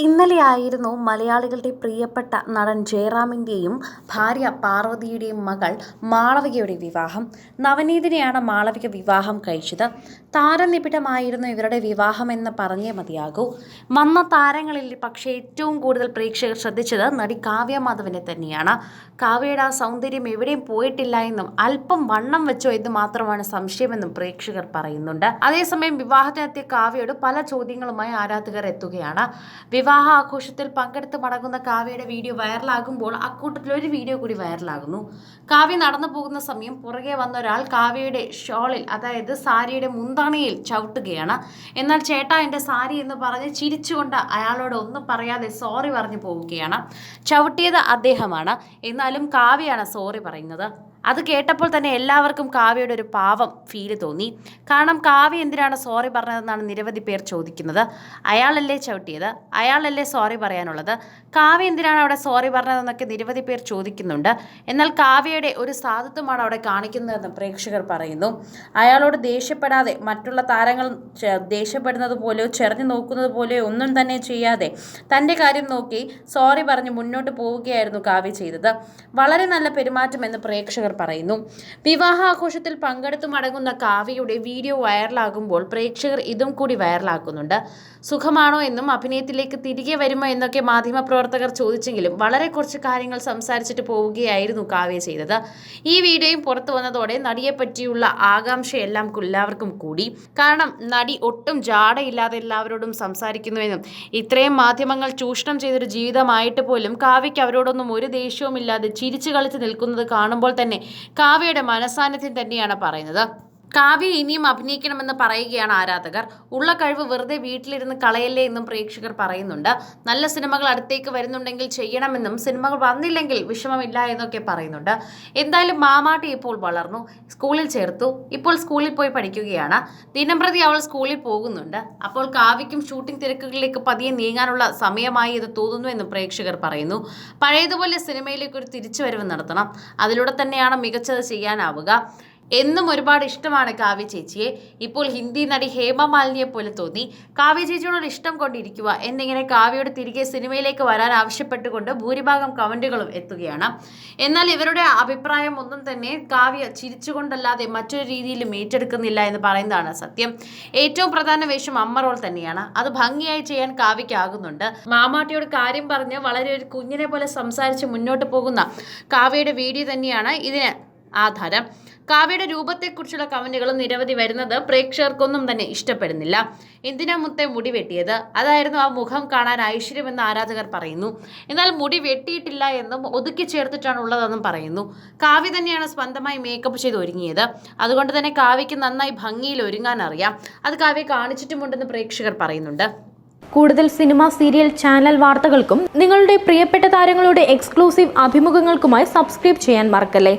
ഇന്നലെയായിരുന്നു മലയാളികളുടെ പ്രിയപ്പെട്ട നടൻ ജയറാമിന്റെയും ഭാര്യ പാർവതിയുടെയും മകൾ മാളവികയുടെ വിവാഹം. നവനീതിനെയാണ് മാളവിക വിവാഹം കഴിച്ചത്. താരനിബിഡമായിരുന്നു ഇവരുടെ വിവാഹം എന്ന് പറഞ്ഞേ മതിയാകൂ. വന്ന താരങ്ങളിൽ പക്ഷേ ഏറ്റവും കൂടുതൽ പ്രേക്ഷകർ ശ്രദ്ധിച്ചത് നടി കാവ്യ മാധവനെ തന്നെയാണ്. കാവ്യയുടെ ആ സൗന്ദര്യം എവിടെയും പോയിട്ടില്ല എന്നും അല്പം വണ്ണം വെച്ചോ എന്ന് മാത്രമാണ് സംശയമെന്നും പ്രേക്ഷകർ പറയുന്നുണ്ട്. അതേസമയം വിവാഹത്തിനെത്തിയ കാവ്യയോട് പല ചോദ്യങ്ങളുമായി ആരാധകർ എത്തുകയാണ്. വിവാഹ ആഘോഷത്തിൽ പങ്കെടുത്ത് മടങ്ങുന്ന കാവ്യയുടെ വീഡിയോ വൈറലാകുമ്പോൾ അക്കൂട്ടത്തിൽ ഒരു വീഡിയോ കൂടി വൈറലാകുന്നു. കാവ്യ നടന്നു പോകുന്ന സമയം പുറകെ വന്ന ഒരാൾ കാവ്യയുടെ ഷോളിൽ അതായത് സാരിയുടെ മുന്താണിയിൽ ചവിട്ടുകയാണ്. എന്നാൽ ചേട്ടാ എന്റെ സാരി എന്ന് പറഞ്ഞ് ചിരിച്ചുകൊണ്ട് അയാളോട് ഒന്നും പറയാതെ സോറി പറഞ്ഞു പോവുകയാണ്. ചവിട്ടിയത് അദ്ദേഹമാണ്. എന്നാലും കാവ്യയാണ് സോറി പറയുന്നത്. അത് കേട്ടപ്പോൾ തന്നെ എല്ലാവർക്കും കാവ്യയുടെ ഒരു പാവം ഫീൽ തോന്നി. കാരണം കാവ്യ എന്തിനാണ് സോറി പറഞ്ഞതെന്നാണ് നിരവധി പേർ ചോദിക്കുന്നത്. അയാളല്ലേ ചവിട്ടിയത്? അയാളല്ലേ സോറി പറയാനുള്ളത്? കാവ്യ എന്തിനാണ് അവിടെ സോറി പറഞ്ഞതെന്നൊക്കെ നിരവധി പേർ ചോദിക്കുന്നുണ്ട്. എന്നാൽ കാവ്യയുടെ ഒരു സാധുത്വമാണ് അവിടെ കാണിക്കുന്നതെന്ന് പ്രേക്ഷകർ പറയുന്നു. അയാളോട് ദേഷ്യപ്പെടാതെ മറ്റുള്ള താരങ്ങൾ ദേഷ്യപ്പെടുന്നത് പോലെയോ ചെറിഞ്ഞു നോക്കുന്നത് പോലെയോ ഒന്നും തന്നെ ചെയ്യാതെ തന്റെ കാര്യം നോക്കി സോറി പറഞ്ഞ് മുന്നോട്ട് പോവുകയായിരുന്നു കാവ്യ ചെയ്തത്. വളരെ നല്ല പെരുമാറ്റം എന്ന് പ്രേക്ഷകർ പറയുന്നു. വിവാഹാഘോഷത്തിൽ പങ്കെടുത്തു മടങ്ങുന്ന കാവ്യയുടെ വീഡിയോ വൈറലാകുമ്പോൾ പ്രേക്ഷകർ ഇതും കൂടി വൈറലാക്കുന്നുണ്ട്. സുഖമാണോ എന്നും അഭിനയത്തിലേക്ക് തിരികെ വരുമോ എന്നൊക്കെ മാധ്യമപ്രവർത്തകർ ചോദിച്ചെങ്കിലും വളരെ കുറച്ച് കാര്യങ്ങൾ സംസാരിച്ചിട്ട് പോവുകയായിരുന്നു കാവ്യ ചെയ്തത്. ഈ വീഡിയോയും പുറത്തു വന്നതോടെ നടിയെ പറ്റിയുള്ള ആകാംക്ഷയെല്ലാം എല്ലാവർക്കും കൂടി. കാരണം നടി ഒട്ടും ജാടയില്ലാതെ എല്ലാവരോടും സംസാരിക്കുന്നുവെന്നും ഇത്രയും മാധ്യമങ്ങൾ ചൂഷണം ചെയ്തൊരു ജീവിതമായിട്ട് പോലും കാവ്യയ്ക്ക് അവരോടൊന്നും ഒരു ദേഷ്യവുമില്ലാതെ ചിരിച്ചു കളിച്ച് നിൽക്കുന്നത് കാണുമ്പോൾ തന്നെ കാവ്യയുടെ മനസാന്നിധ്യം തന്നെയാണ് പറയുന്നത്. കാവ്യ ഇനിയും അഭിനയിക്കണമെന്ന് പറയുകയാണ് ആരാധകർ. ഉള്ള കഴിവ് വെറുതെ വീട്ടിലിരുന്ന് കളയല്ലേ എന്നും പ്രേക്ഷകർ പറയുന്നുണ്ട്. നല്ല സിനിമകൾ അടുത്തേക്ക് വരുന്നുണ്ടെങ്കിൽ ചെയ്യണമെന്നും സിനിമകൾ വന്നില്ലെങ്കിൽ വിഷമമില്ല എന്നൊക്കെ പറയുന്നുണ്ട്. എന്തായാലും മാമാട്ടി ഇപ്പോൾ വളർന്നു. സ്കൂളിൽ ചേർത്തു. ഇപ്പോൾ സ്കൂളിൽ പോയി പഠിക്കുകയാണ്. ദിനംപ്രതി അവൾ സ്കൂളിൽ പോകുന്നുണ്ട്. അപ്പോൾ കാവ്യയ്ക്കും ഷൂട്ടിംഗ് തിരക്കുകളിലേക്ക് പതിയെ നീങ്ങാനുള്ള സമയമായി ഇത് തോന്നുന്നു എന്നും പ്രേക്ഷകർ പറയുന്നു. പഴയതുപോലെ സിനിമയിലേക്ക് ഒരു തിരിച്ചുവരവ് നടത്തണം. അതിലൂടെ തന്നെയാണ് മികച്ചത് ചെയ്യാനാവുക. എന്നും ഒരുപാട് ഇഷ്ടമാണ് കാവ്യ ചേച്ചിയെ. ഇപ്പോൾ ഹിന്ദി നടി ഹേമ മാലിനിയെ പോലെ തോന്നി. കാവ്യ ചേച്ചിയോട് ഇഷ്ടം കൊണ്ടിരിക്കുക എന്നിങ്ങനെ കാവ്യയോട് തിരികെ സിനിമയിലേക്ക് വരാൻ ആവശ്യപ്പെട്ടുകൊണ്ട് ഭൂരിഭാഗം കമന്റുകളും എത്തുകയാണ്. എന്നാൽ ഇവരുടെ അഭിപ്രായം ഒന്നും തന്നെ കാവ്യ ചിരിച്ചുകൊണ്ടല്ലാതെ മറ്റൊരു രീതിയിലും ഏറ്റെടുക്കുന്നില്ല എന്ന് പറയുന്നതാണ് സത്യം. ഏറ്റവും പ്രധാന വേഷം അമ്മ റോൾ തന്നെയാണ്. അത് ഭംഗിയായി ചെയ്യാൻ കാവ്യയ്ക്കാകുന്നുണ്ട് മാമാട്ടിയോട് കാര്യം പറഞ്ഞ് വളരെ ഒരു കുഞ്ഞിനെ പോലെ സംസാരിച്ച് മുന്നോട്ട് പോകുന്ന കാവ്യയുടെ വീഡിയോ തന്നെയാണ് ഇതിന് ആധാരം. കാവ്യയുടെ രൂപത്തെക്കുറിച്ചുള്ള കമന്റുകളും നിരവധി വരുന്നത് പ്രേക്ഷകർക്കൊന്നും തന്നെ ഇഷ്ടപ്പെടുന്നില്ല. എന്തിനാ മുത്തെ മുടി വെട്ടിയത്? അതായിരുന്നു ആ മുഖം കാണാൻ ഐശ്വര്യമെന്ന് ആരാധകർ പറയുന്നു. എന്നാൽ മുടി വെട്ടിയിട്ടില്ല എന്നും ഒതുക്കി ചേർത്തിട്ടാണ് ഉള്ളതെന്നും പറയുന്നു. കാവ്യ തന്നെയാണ് സ്വന്തമായി മേക്കപ്പ് ചെയ്ത് ഒരുങ്ങിയത്. അതുകൊണ്ട് തന്നെ കാവ്യയ്ക്ക് നന്നായി ഭംഗിയിൽ ഒരുങ്ങാൻ അറിയാം. അത് കാവ്യ കാണിച്ചിട്ടുമുണ്ടെന്ന് പ്രേക്ഷകർ പറയുന്നുണ്ട്. കൂടുതൽ സിനിമ സീരിയൽ ചാനൽ വാർത്തകൾക്കും നിങ്ങളുടെ പ്രിയപ്പെട്ട താരങ്ങളുടെ എക്സ്ക്ലൂസീവ് അഭിമുഖങ്ങൾക്കുമായി സബ്സ്ക്രൈബ് ചെയ്യാൻ മറക്കല്ലേ?